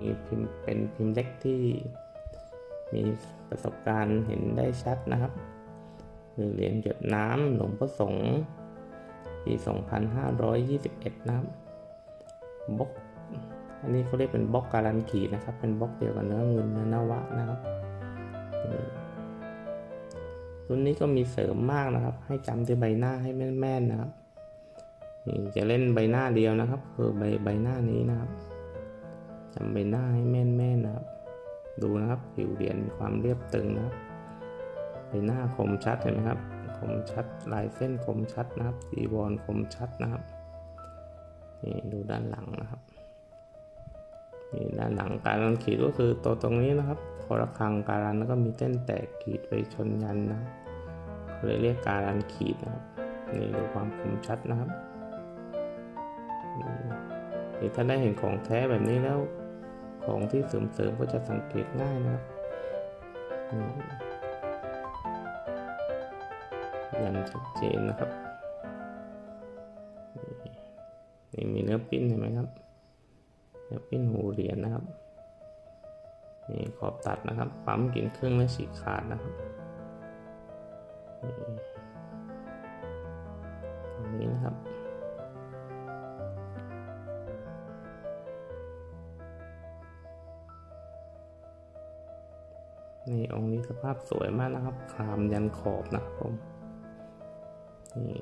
มีพิมพ์เป็นพิมพ์เล็กที่มีประสบการณ์เห็นได้ชัดนะครับคือเหรียญหยดน้ำหลวงพ่อสงฆ์ปี 2521 นะครับบล็อกอันนี้เขาเรียกเป็นบล็อกการันขีนะครับ เป็นบล็อกเดียวกับเนื้อเงินเนื้อนวะนะครับรุ่นนี้ก็มีเสริมมากนะครับ ให้จำที่ใบหน้าให้แม่นๆนะครับจะเล่นใบหน้าเดียวนะครับ คือใบใบหน้านี้นะครับ จำใบหน้าให้แม่นๆนะครับ ดูนะครับผิวเหรียญมีความเรียบตึงนะครับใบหน้าคมชัดเห็นไหมครับคมชัดลายเส้นคมชัดนะครับจีวรคมชัดนะครับนี่ดูด้านหลังนะครับนี่ด้านหลังการันขีดก็คือตัวตรงนี้นะครับคอระฆังการันแล้วก็มีเส้นแตกขีดไปชนยันนะเขาเลยเรียกการันขีดนะครับนี่ดูความคมชัดนะครับนี่ถ้าได้เห็นของแท้แบบนี้แล้ว ของที่เสริมๆก็จะสังเกตง่ายนะครับยันชัดเจนนะครับ นี่มีเนื้อปิ้นเห็นไหมครับเดี๋ยวปิ้นหูเหรียญนะครับ นี่ขอบตัดนะครับ ปั๊มกินครึ่งและฉีขาดนะครับ นี่องค์นี้สภาพสวยมากนะครับคลามยันขอบนะครับผมนี่